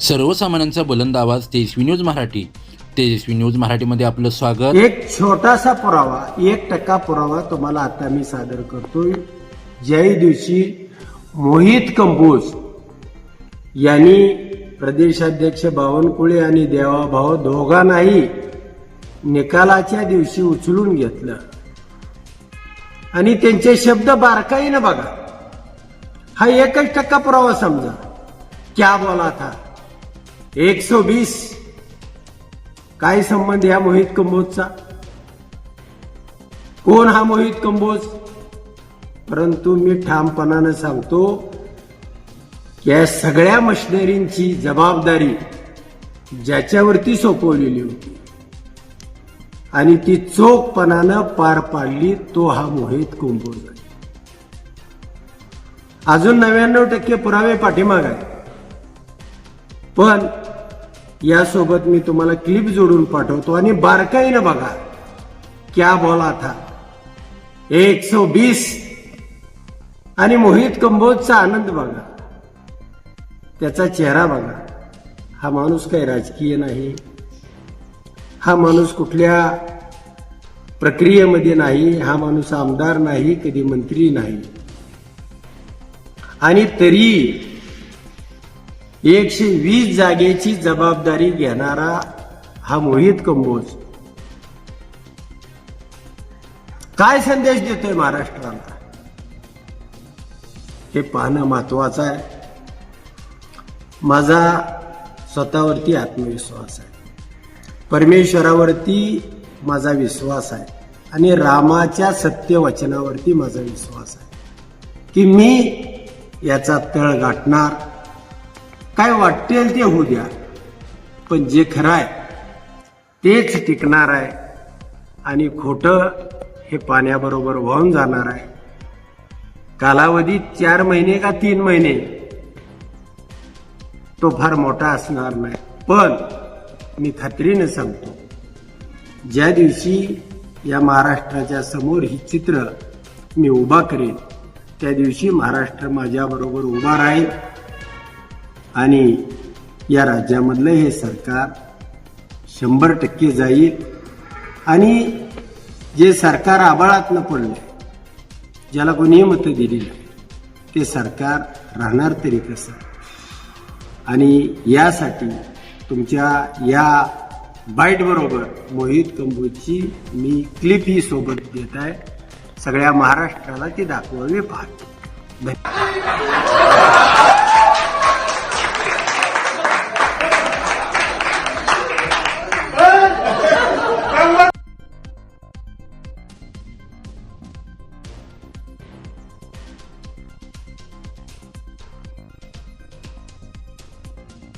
सर्वसामान्यांचा बुलंद आवाज तेजस्वी न्यूज मराठी. तेजस्वी न्यूज मराठीमध्ये आपलं स्वागत. एक छोटासा पुरावा एक टक्का पुरावा तुम्हाला आता मी सादर करतोय. ज्याही दिवशी मोहित कंबोज यांनी प्रदेशाध्यक्ष बावनकुळे आणि देवाभाव दोघांनाही निकालाच्या दिवशी उचलून घेतलं. आणि त्यांचे शब्द बारकाईनं बघा. हा एकच टक्का पुरावा समजा. क्या बोला था? एकशे वीस. बीस काय संबंध या मोहित कंबोजचा? कोण हा मोहित कंबोज? परंतु मी ठामपणानं सांगतो की या सगळ्या मशिनरींची जबाबदारी ज्याच्यावरती सोपवलेली होती आणि ती चोखपणानं पार पाडली तो हा मोहित कुंभोज आहे. अजून नव्याण्णव टक्के पुरावे पाठीमाग आहे पण यासोबत मी तुम्हाला क्लिप जोडून पाठवतो आणि बारकाईनं बघा. क्या बोला था? एक सौ बीस आणि मोहित कंबोजचा आनंद बघा. त्याचा चेहरा बघा. हा माणूस काही राजकीय नाही. हा माणूस कुठल्या प्रक्रियेमध्ये नाही. हा माणूस आमदार नाही कधी मंत्री नाही. आणि तरी एकशे वीस जागेची जबाबदारी घेणारा हा मोहित कंबोज. काय संदेश देतोय महाराष्ट्राला? हे पाहणं महत्वाचं आहे. माझा स्वतःवरती आत्मविश्वास आहे. परमेश्वरावरती माझा विश्वास आहे. आणि रामाच्या सत्यवचनावरती माझा विश्वास आहे. की मी याचा तळ गाठणार काय वाटेल ते होऊ द्या. पण जे खरं आहे तेच टिकणार आहे. आणि खोटं हे पाण्याबरोबर वाहून जाणार आहे. कालावधी चार महिने का तीन महिने तो फार मोठा असणार नाही. पण मी खात्रीने सांगतो ज्या दिवशी या महाराष्ट्राच्या समोर ही चित्र मी उभा करेन त्या दिवशी महाराष्ट्र माझ्याबरोबर उभा राहील. आणि या राज्यामधलं हे सरकार शंभर टक्के जाईल. आणि जे सरकार आबाळातनं पडलं ज्याला कोणीही मतं दिली नाही ते सरकार राहणार तरी कसं? आणि यासाठी तुमच्या या बाईटबरोबर मोहित कंबोजची मी क्लिप ही सोबत देत आहे. सगळ्या महाराष्ट्राला ती दाखवावी पाहतो. धन्यवाद.